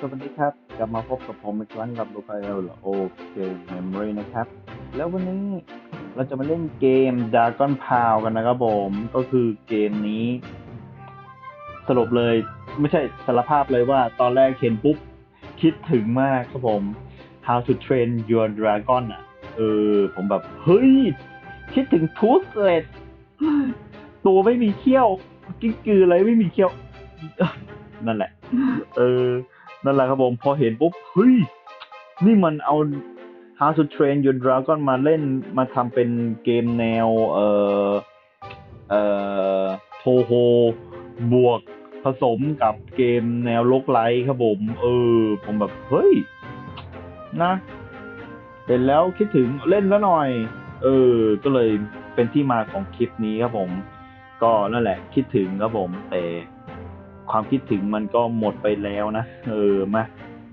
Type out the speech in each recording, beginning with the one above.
สวัสดีครับ กลับมาพบกับผมอีกครั้งกับลูกไอเอลโอเคเมมโมรีนะครับ แล้ววันนี้เราจะมาเล่นเกม Dragon p o w กันนะครับผม ก็คือเกมนี้ สรุปเลยไม่ใช่สารภาพเลยว่าตอนแรกเห็นปุ๊บ คิดถึงมากครับผม How to Train Your Dragon อะ เออ ผมแบบ เฮ้ย คิดถึงทูสเลตตัวไม่มีเขี้ยว กิ้งกืออะไรไม่มีเขี้ยว นั่นแหละ เออ นั่นแหละครับผมพอเห็นปุ๊บเฮ้ยนี่มันเอา How to Train Your Dragon มาเล่นมาทำเป็นเกมแนว เอ่อ เอ่อ โทโฮ บวกผสมกับเกมแนวโลกไลท์ครับผม เออ ผมแบบ เฮ้ย นะเห็นแล้วคิดถึงเล่นแล้วหน่อย เออ ก็เลยเป็นที่มาของคลิปนี้ครับผม ก็นั่นแหละคิดถึงครับผมแต่ ความคิดถึงมันก็หมดไปแล้วนะ เออมา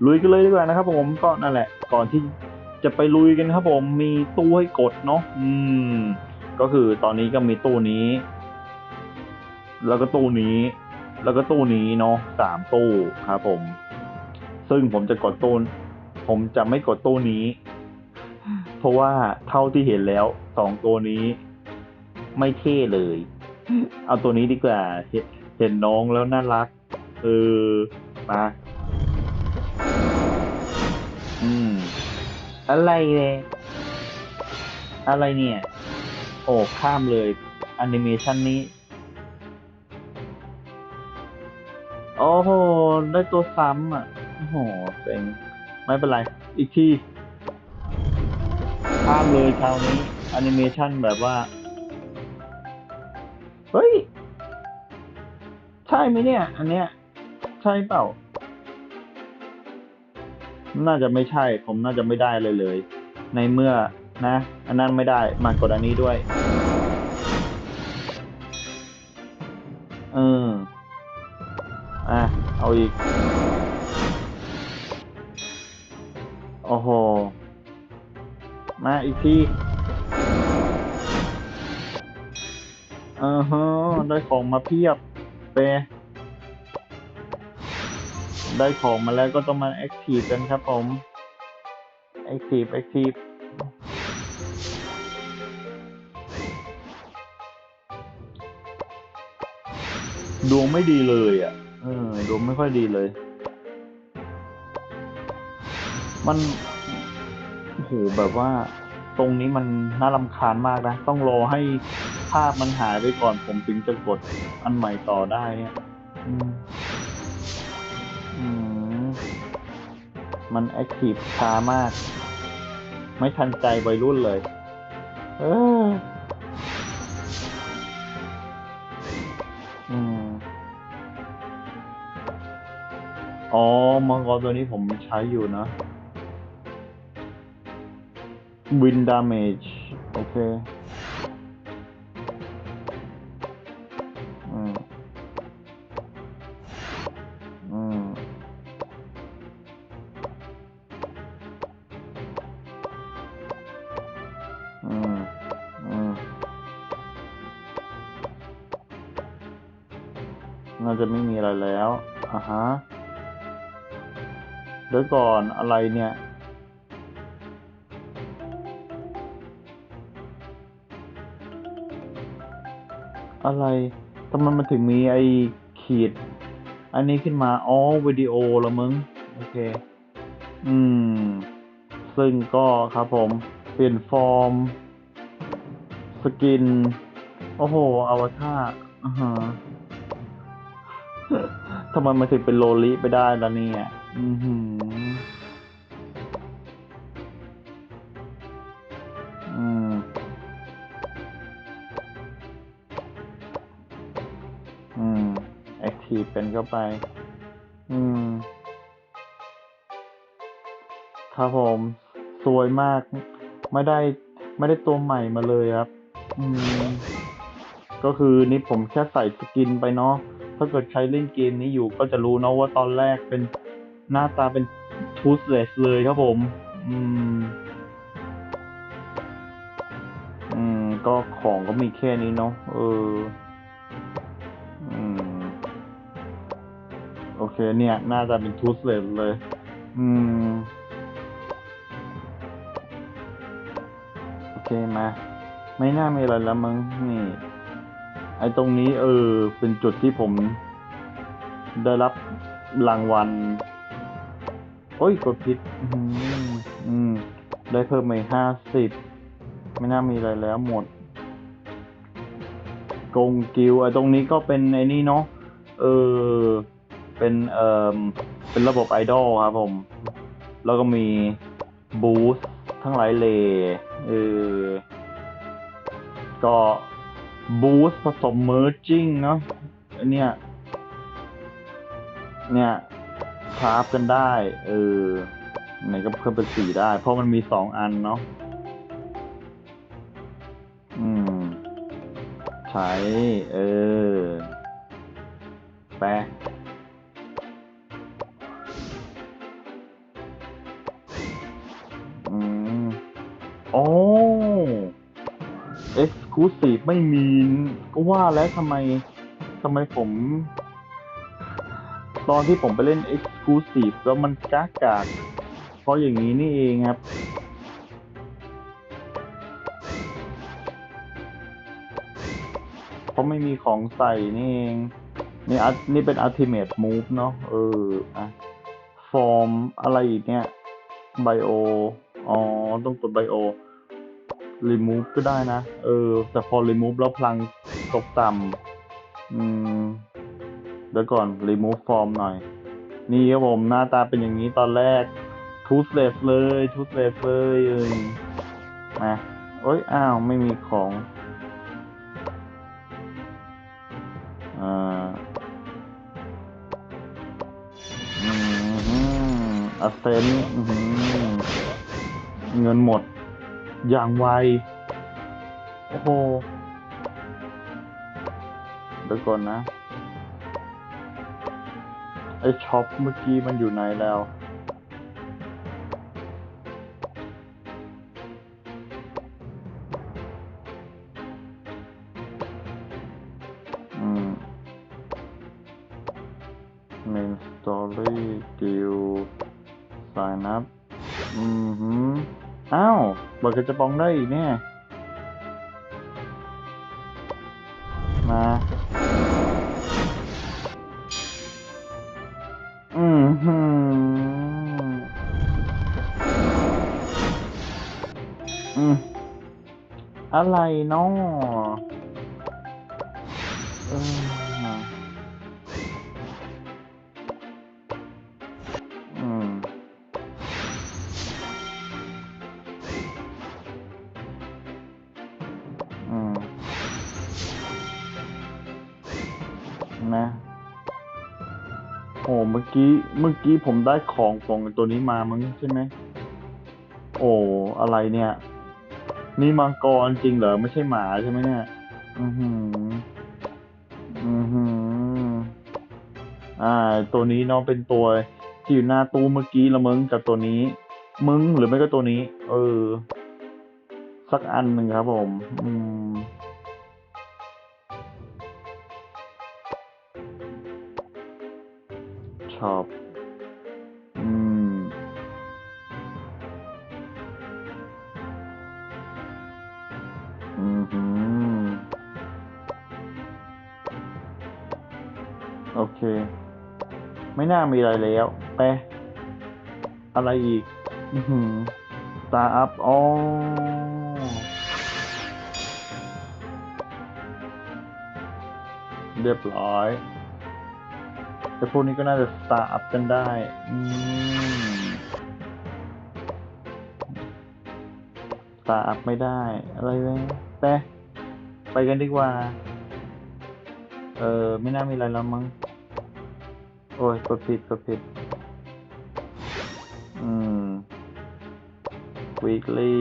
ลุยกันเลยดีกว่านะครับ ผมก็นั่นแหละ ก่อนที่จะไปลุยกันครับ ผมมีตู้ให้กดเนาะอืม ก็คือตอนนี้ก็มีตู้นี้ แล้วก็ตู้นี้ แล้วก็ตู้นี้เนาะสามตู้ครับผม ซึ่งผมจะกดตู้ผมจะไม่กดตู้นี้ เพราะว่าเท่าที่เห็นแล้วสองตัวนี้ ไม่เท่เลย เอาตัวนี้ดีกว่า เห็นน้องแล้วน่ารัก เออ มา อืม อะไรเนี่ยอะไรเนี่ย โอ้ ข้ามเลยแอนิเมชันนี้ โอ้โห ได้ตัวซ้ำอะ โอ้โหเซ็งไม่เป็นไร อีกทีข้ามเลยคราวนี้แอนิเมชันแบบว่า เฮ้ย ช่ไหมเนี่ย อันเนี้ย ใช่เปล่า น่าจะไม่ใช่ ผมน่าจะไม่ได้เลยเลย ในเมื่อนะ อันนั้นไม่ได้มากดอันนี้ด้วย เออ อะ เอาอีก โอ้โห มาอีกทีเออฮะได้ของมาเพียบ เปได้ของมาแล้วก็ต้องมาแอคทีฟกันครับผมแอคทีฟแอคทีฟดวงไม่ดีเลยอะ เออ ดวงไม่ค่อยดีเลย มันโอ้โหแบบว่า ตรงนี้มันน่ารำคาญมากนะ ต้องรอให้ภาพมันหายไปก่อนผมถึงจะกดอันใหม่ต่อได้เนี่ยอืมอืมมันแอคทีฟช้ามาก ไม่ทันใจวัยรุ่นเลย เออ อืม อ๋อ มังกรตัวนี้ผมใช้อยู่นะ Wind damage โอเค อะฮะเดี๋ยวก่อนอะไรเนี่ย อะไรทำไมมันถึงมีไอ้ขีด อันนี้ขึ้นมาอ๋อวิดีโอละมึง โอเค อืม ซึ่งก็ครับผม เปลี่ยนฟอร์ม สกิน โอ้โหอวตารอ่าฮะ ทำไมมันถึงเป็นโลลิไปได้ล่ะเนี่ยอือหืออืมอืมแอคทีฟเป็นเข้าไป อืมครับผมสวยมาก ไม่ได้ไม่ได้ตัวใหม่มาเลยครับ อืม ก็คือนี่ผมแค่ใส่สกินไปเนาะ ถ้าเกิดใครเล่นเกมนี้อยู่ก็จะรู้เนาะว่าตอนแรกเป็นหน้าตาเป็นทูสเลสเลยครับผม อืม อืม ก็ของก็มีแค่นี้เนาะ เออ อืม โอเคเคเนี่ย น่าจะเป็นทูสเลสเลย อืม โอเคมา ไม่น่ามีอะไรแล้วมึง นี่ ไอ้ตรงนี้เออ เป็นจุดที่ผม ได้รับรางวัล โอ้ย กดผิด อืมอืม ได้เพิ่มมาห้าสิบ ไม่น่ามีอะไรแล้วหมด กงกิวไอ้ตรงนี้ก็เป็นไอ้นี่เนาะ เออ เป็นเอ่อเป็นระบบไอดอลครับผม แล้วก็มีบูสทั้งหลายเลเออ ก็ บูสผสมเมอร์จิ้งเนาะเนี่ย เนี่ยคราฟกันได้ เออไหนก็เพิ่มเป็นสี่ได้ เพราะมันมีสองอันเนาะอืม ใช้ เออ แปะ คลูซีฟไม่มีก็ว่าแล้วทำไมทำไมผม ตอนที่ผมไปเล่น Exclusive แล้วมันกากากเพราะอย่างนี้นี่เองครับเพราะไม่มีของใส่นี่เองนี่อันี่เป็น Ultimate Move เนาะเอออะฟอร์มอะไรอีกเนี่ยไบโออ๋อ ต้องกดไบโอ remove ก็ได้นะ เออ แต่พอ remove แล้วพลังตกต่ำอืมเดี๋ยวก่อน remove form หน่อย นี่ครับผมหน้าตาเป็นอย่างนี้ตอนแรก toothless เลย toothless เลยเออนะโอ้ยอ้าวไม่มีของอ่าอืมอัเซนเงินหมด อย่างไว โอ้โหเดี๋ยวก่อนนะ ไอช็อปเมื่อกี้มันอยู่ไหนแล้ว บอกจะปองได้อีกเนี่ยมา อืมหืมอืมอะไรเนาะ กี้เมื่อกี้ผมได้ของของตัวนี้มามั้งใช่ไหมโอ้อะไรเนี่ย นี่มังกรจริงเหรอไม่ใช่หมาใช่ไหมเนี่ย อือหือ อือหือ อ่า ตัวนี้เนาะเป็นตัวที่อยู่หน้าตู้เมื่อกี้ละมึงกับตัวนี้ มึงหรือไม่ก็ตัวนี้ เออ สักอันหนึ่งครับผม อืม ชอบ อืม อือหือโอเค ไม่น่ามีอะไรแล้ว ไป อะไรอีก อือหือตาอัพอ๋อเรียบร้อย แต่พวกนี้ก็น่าจะสตาร์อัพกันได้อืมสตาร์อัพไม่ได้ อะไรเลยไปไปกันดีกว่า เออไม่น่ามีอะไรแล้วมั้ง โอ้ยกดผิดกดผิด อืม weekly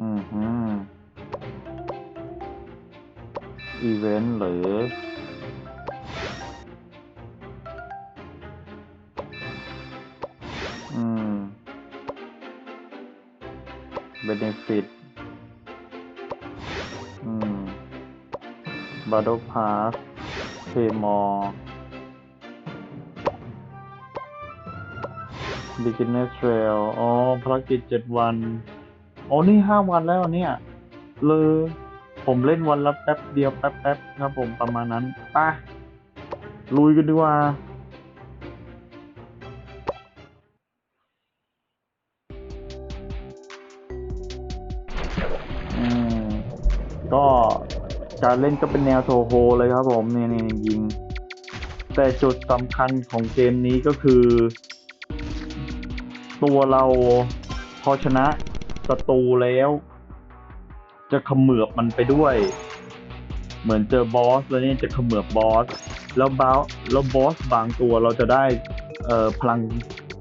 อือฮึอีเวนต์หรือ อืม เบนฟิต อืมบาร์ดพาสเพมอร์บิกิเนสเทรลอ๋อภารกิจเจ็ดวัน อ๋อนี่ห้าวันแล้วเนี่ยเลยผมเล่นวันละแป๊บเดียวแป๊บแป๊บครับผมประมาณนั้นไป่ะลุยกันดีกว่าอืมก็การเล่นก็เป็นแนวโซโฮเลยครับผมเนี่ยเนี่ยยิง แต่จุดสำคัญของเกมนี้ก็คือ ตัวเราพอชนะ ศัตรูแล้ว จะเขมือบมันไปด้วย เหมือนเจอบอสแล้วเนี่ยจะเขมือบบอสแล้วบาแล้วบอสบางตัวเราจะได้เอ่อพลัง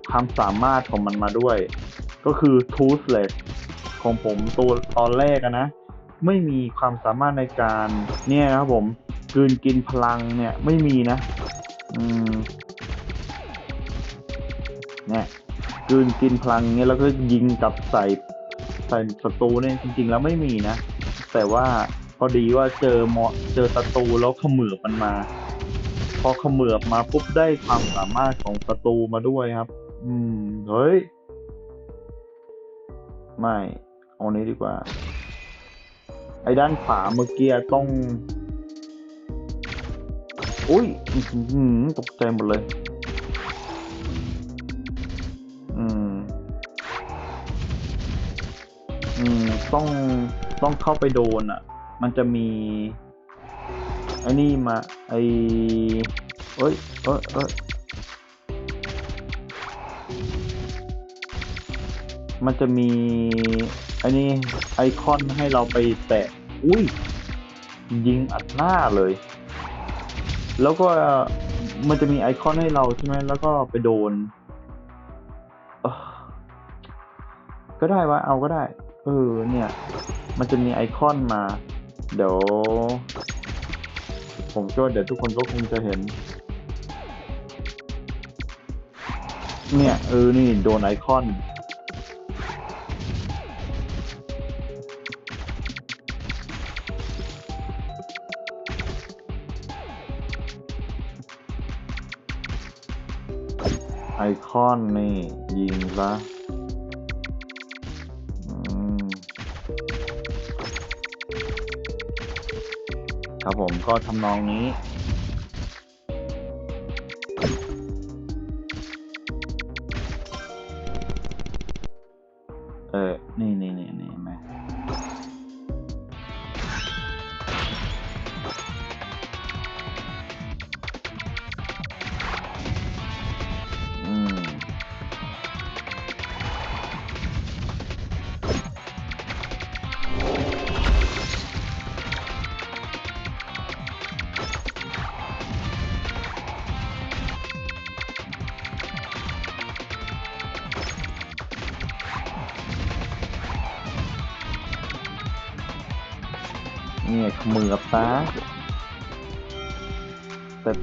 ความสามารถของมันมาด้วย ก็คือ Toothless ของผมตัวตอนแรกนะ ไม่มีความสามารถในการเนี่ยนะครับผมกืนกินพลังเนี่ยไม่มีนะ อืมเนี่ยกืนกินพลังเนี่ยแล้วก็ยิงกลับใส่ ใส่ศัตรูเนี่ยจริง ๆ แล้วไม่มีนะ แต่ว่าพอดีว่าเจอเหมาะเจอศัตรูแล้วเขมือบมันมา พอเขมือบมาปุ๊บได้ความสามารถของศัตรูมาด้วยครับ อืมเฮ้ยไม่เอานี้ดีกว่า ไอ้ด้านขวาเมื่อกี้ต้อง อุ้ยตกใจหมดเลย อืมต้องต้องเข้าไปโดนอะ มันจะมีไอ้นี่มาไอ้เอ้ยเอ้ยเอ้ยมันจะมีไอ้นี่ไอคอนให้เราไปแตะ อุ้ย ยิงอัดหน้าเลย แล้วก็มันจะมีไอคอนให้เราใช่ไหมแล้วก็ไปโดน ก็ได้วะเอาก็ได้ เออเนี่ย มันจะมีไอคอนมา เดี๋ยว ผมก็เดี๋ยวทุกคนก็คงจะเห็น เนี่ยเออนี่โดนไอคอนไอคอนนี่ ยิงซะ ครับผมก็ทำนองนี้เออนี่นี่นี่นี่ไหม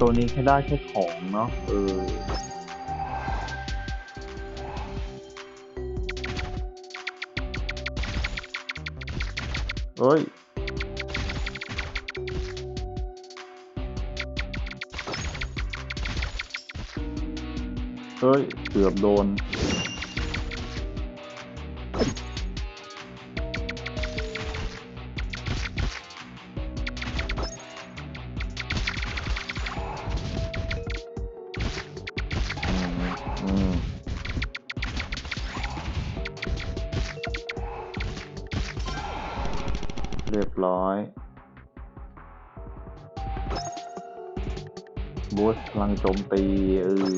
ตัวนี้แค่ได้แค่ของเนาะเออเฮ้ยเฮ้ยเกือบโดน อยบูสพลังโจมตีเออ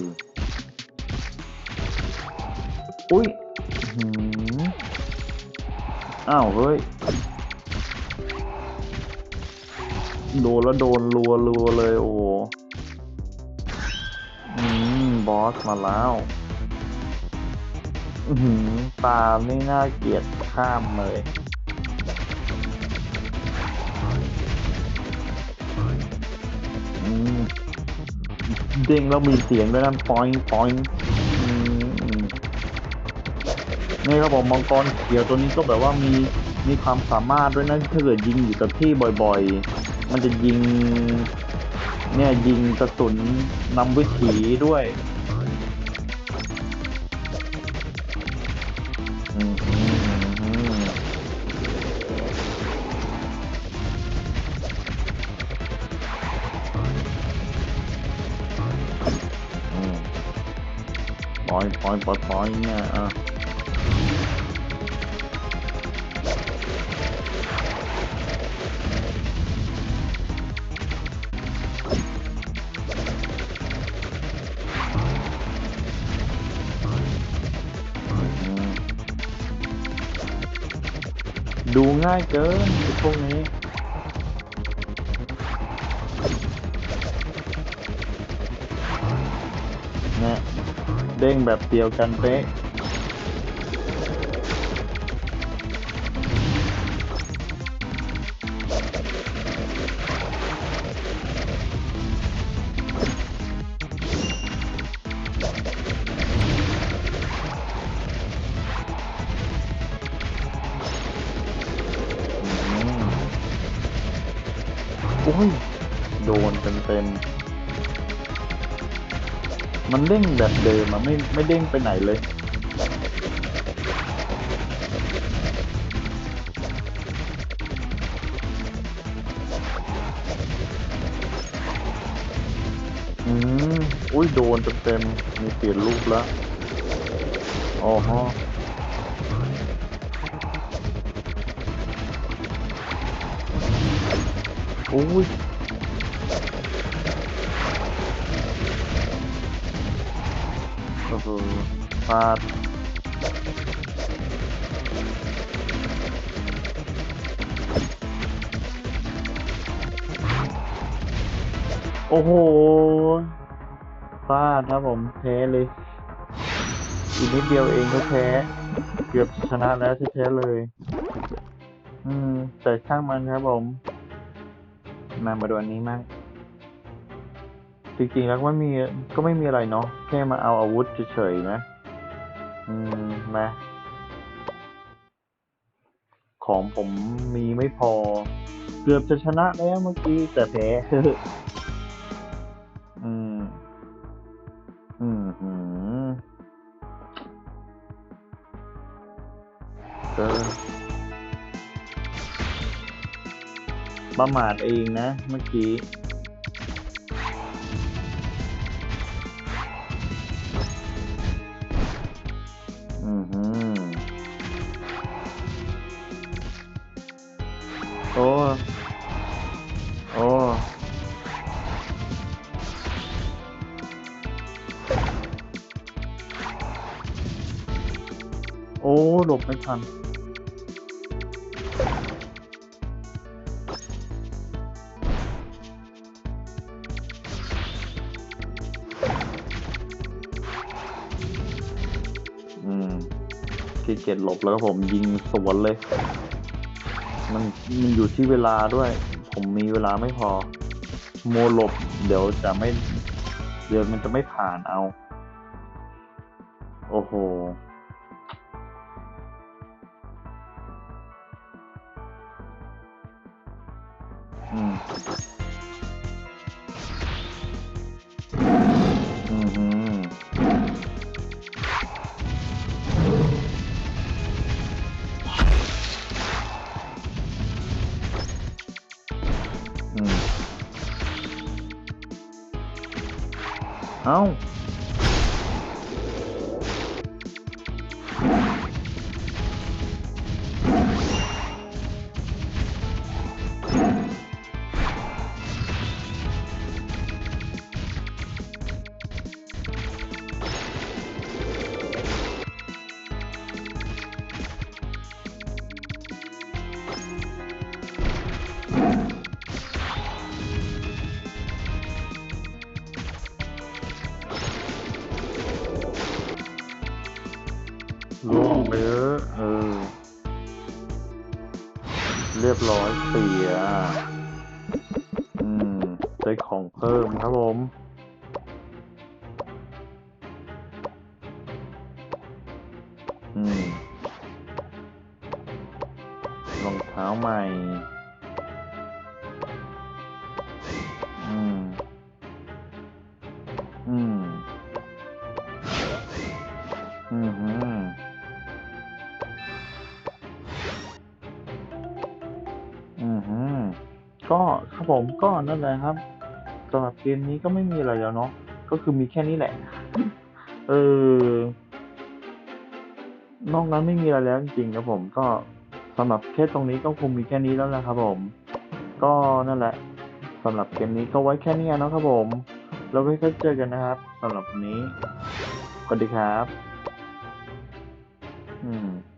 อุ้ยอื้อหืออ้าวเฮ้ย โดนแล้วโดนรัวรัวเลยโอ้โหอืมบอสมาแล้วอือหือตาไม่น่าเกลียดข้ามเลย เด้งแล้วมีเสียงด้วยนะปอยปอยอืมอืมนี่ครับผมมังกรเขียวตัวนี้ก็แบบว่ามีมีความสามารถด้วยนะถ้าเกิดยิงอยู่กับที่บ่อยๆ มันจะยิง เนี่ยยิงกระสุนนำวิถีด้วย ปล่อยปล่อยปล่อ เด้งแบบเดียวกันเป๊ะโอ้ย โดนเต็มเต็ม มันเด้งแบบเดิมอะไม่ไม่เด้งไปไหนเลยอืมอุ้ยโดนเต็มๆมีเปลี่ยนรูปแล้วอ๋อฮะอุ้ย โอ้โหพลาดโอ้โหพลาดครับผมแพ้เลย อีกนิดเดียวเองก็แพ้ เกือบชนะแล้วแท้ๆเลย อืม แต่ช่างมันครับผม มามาดูอันนี้มั่ง จริงๆแล้วก็ไม่มีก็ไม่มีอะไรเนาะแค่มาเอาอาวุธเฉยๆนะ อืมมาของผมมีไม่พอ เกือบจะชนะแล้วเมื่อกี้แต่แพ้อืม อืมอืมก็ประมาทเองนะเมื่อกี้ โอ้หลบไม่ทันอืมที่เกียจหลบแล้วก็ผมยิงสวนเลย มันมันอยู่ที่เวลาด้วย ผมมีเวลาไม่พอ โมหลบ เดี๋ยวจะไม่ เดี๋ยวมันจะไม่ผ่านเอา โอ้โห เรียบร้อยเสีย อืมได้ของเพิ่มครับผมอืมรองเท้าใหม่อืมอืมอืม ก็ครับผมก็นั่นแหละครับสำหรับเกมนี้ก็ไม่มีอะไรแล้วเนาะก็คือมีแค่นี้แหละ เออนอกนั้นไม่มีอะไรแล้วจริงๆครับผมก็สำหรับแค่ตรงนี้ก็คงมีแค่นี้แล้วนะครับผม ก็นั่นแหละสำหรับเกมนี้ก็ไว้แค่นี้เนาะครับผมแล้วไว้ค่อยเจอกันนะครับสำหรับวันนี้สวัสดีครับ อืม